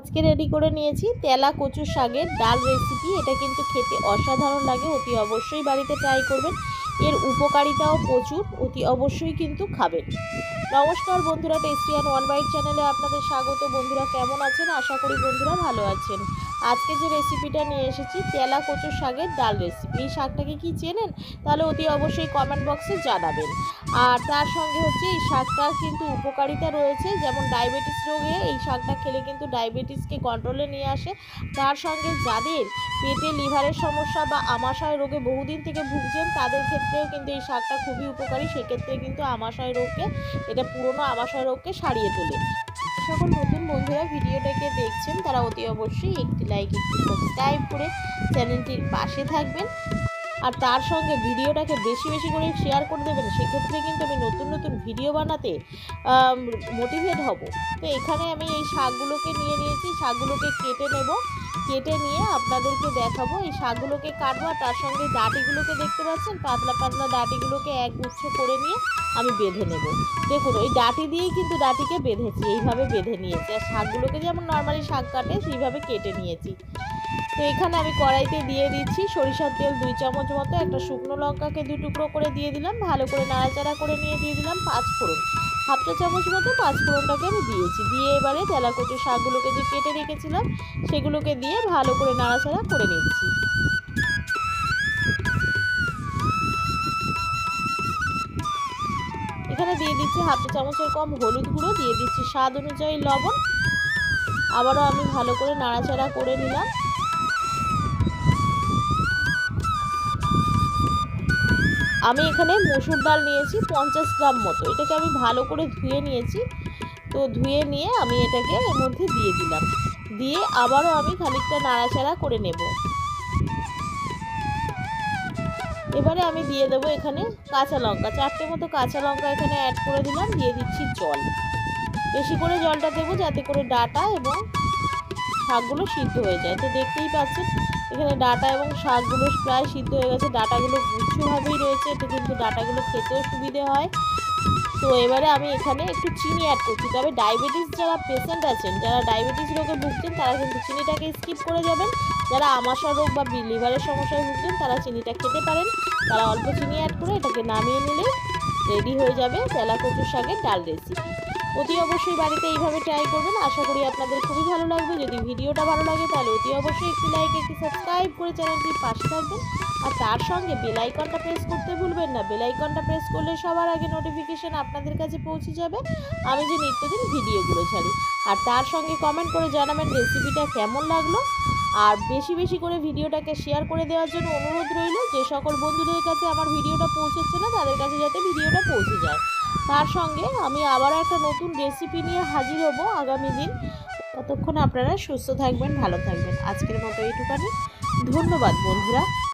আজকে রেডি করে নিয়েছি তেলা কচু শাকের ডাল রেসিপি এটা কিন্তু খেতে অসাধারণ লাগে, অতি অবশ্যই বাড়িতে ট্রাই করবেন। এর উপকারিতাও প্রচুর, অতি অবশ্যই কিন্তু খাবেন। নমস্কার বন্ধুরা টেস্টিয়ান ওয়ান বাইট চ্যানেলে আপনাদের স্বাগত। বন্ধুরা কেমন আছেন? আশা করি বন্ধুরা ভালো আছেন। আজকে যে রেসিপিটা নিয়ে এসেছি, তেলা কচু শাকের ডাল রেসিপি এই শাকটাকে কি চেনেন? তাহলে অতি অবশ্যই কমেন্ট বক্সে জানাবেন। আর তার সঙ্গে হচ্ছে এই শাকটার কিন্তু উপকারিতা রয়েছে, যেমন ডায়াবেটিস রোগে এই শাকটা খেলে কিন্তু ডায়াবেটিসকে কন্ট্রোলে নিয়ে আসে। তার সঙ্গে যাদের পেটে লিভারের সমস্যা বা আমাশয় রোগে বহুদিন থেকে ভুগছেন, তাদের ক্ষেত্রেও কিন্তু এই শাকটা খুবই উপকারী। সেক্ষেত্রে কিন্তু আমাশয় রোগকে, এটা পুরনো আমাশয় রোগকে সারিয়ে তোলে। সকল নতুন বন্ধুরা ভিডিওটাকে দেখছেন, তারা অতি অবশ্যই একটি লাইক একটি সাবস্ক্রাইব করে চ্যানেলটির পাশে থাকবেন। আর তার সঙ্গে ভিডিওটাকে বেশি বেশি করে শেয়ার করে দেবেন, সেক্ষেত্রে কিন্তু আমি নতুন নতুন ভিডিও বানাতে মোটিভেট হব। তো এখানে আমি এই শাকগুলোকে নিয়ে নিয়েছি, শাকগুলোকে কেটে নেব। কেটে নিয়ে আপনাদেরকে দেখাবো। এই শাকগুলোকে কাটবো আর তার সঙ্গে ডাঁটিগুলোকে দেখতে পাচ্ছেন? পাতলা পাতলা ডাঁটিগুলোকে এক গুচ্ছ করে নিয়ে আমি বেঁধে নেব। দেখুন, ওই ডাঁটি দিয়েই কিন্তু ডাঁটিকে বেঁধেছি, এইভাবে বেঁধে নিয়েছি। আর শাকগুলোকে যেমন নর্মালি শাক কাটে, সেইভাবে কেটে নিয়েছি। তো এখানে আমি কড়াইতে দিয়ে দিচ্ছি সরিষার তেল দুই চামচ মতো, একটা শুকনো লঙ্কাকে দু টুকরো করে দিয়ে দিলাম, ভালো করে নাড়াচাড়া করে নিয়ে দিয়ে দিলাম পাঁচ ফোড়ন। হাফ চা চামচ মতো পাঁচ ফোড়নটাকে আমি দিয়েছি, দিয়ে এবারে তেলা কচু শাকগুলোকে যে কেটে রেখেছিলাম সেগুলোকে দিয়ে ভালো করে নাড়াচাড়া করে নিচ্ছি। এখানে দিয়ে দিচ্ছি হাফ চা চামচের কম হলুদ গুঁড়ো, দিয়ে দিচ্ছি স্বাদ অনুযায়ী লবণ। আবারও আমি ভালো করে নাড়াচাড়া করে নিলাম। আমি এখানে মসুর ডাল নিয়েছি পঞ্চাশ গ্রাম মতো। এটাকে আমি ভালো করে ধুয়ে নিয়েছি। তো ধুয়ে নিয়ে আমি এটাকে এর মধ্যে দিয়ে দিলাম। দিয়ে আবারও আমি খানিকটা নাড়াচাড়া করে নেব। এবারে আমি দিয়ে দেবো এখানে কাঁচা লঙ্কা। চারটে মতো কাঁচা লঙ্কা এখানে অ্যাড করে দিলাম। দিয়ে দিচ্ছি জল। বেশি করে জলটা দেবো যাতে করে ডাটা এবং শাকগুলো সিদ্ধ হয়ে যায়। তো দেখতেই পাচ্ছেন, এখানে ডাটা এবং শাকগুলো প্রায় সিদ্ধ হয়ে গেছে। ডাটাগুলো গুচ্ছভাবেই রয়েছে, এতে কিন্তু ডাটাগুলো খেতেও সুবিধে হয়। তো এবারে আমি এখানে একটু চিনি অ্যাড করছি। তবে ডায়াবেটিস যারা পেশেন্ট আছেন, যারা ডায়াবেটিস রোগে ভুগছেন, তারা কিন্তু চিনিটাকে স্কিপ করে যাবেন। যারা আমাশা রোগ বা লিভারের সমস্যায় ভুগছেন, তারা চিনিটা খেতে পারেন। তারা অল্প চিনি অ্যাড করে এটাকে নামিয়ে নিলে রেডি হয়ে যাবে তেলা কচুর শাকের ডাল রেসিপি অতি অবশ্যই বাড়িতে এইভাবে ট্রাই করবেন। আশা করি আপনাদের খুবই ভালো লাগবে। যদি ভিডিওটা ভালো লাগে তাহলে অতি অবশ্যই একটি লাইক একটি সাবস্ক্রাইব করে চ্যানেলটির পাশে থাকবেন। আর তার সঙ্গে বেলাইকনটা প্রেস করতে ভুলবেন না। বেলাইকনটা প্রেস করলে সবার আগে নোটিফিকেশান আপনাদের কাছে পৌঁছে যাবে। আমি যে নিত্যদিন ভিডিওগুলো ছাড়ি। আর তার সঙ্গে কমেন্ট করে জানাবেন রেসিপিটা কেমন লাগল। আর বেশি বেশি করে ভিডিওটাকে শেয়ার করে দেওয়ার জন্য অনুরোধ রইল। যে সকল বন্ধুদের কাছে আমার ভিডিওটা পৌঁছচ্ছে না, তাদের কাছে যাতে ভিডিওটা পৌঁছে যায়। তার সঙ্গে আমি আবারও একটা নতুন রেসিপি নিয়ে হাজির হব আগামী দিন। ততক্ষণ আপনারা সুস্থ থাকবেন, ভালো থাকবেন। আজকের মতো এইটুকানি। ধন্যবাদ, বন্ধুরা।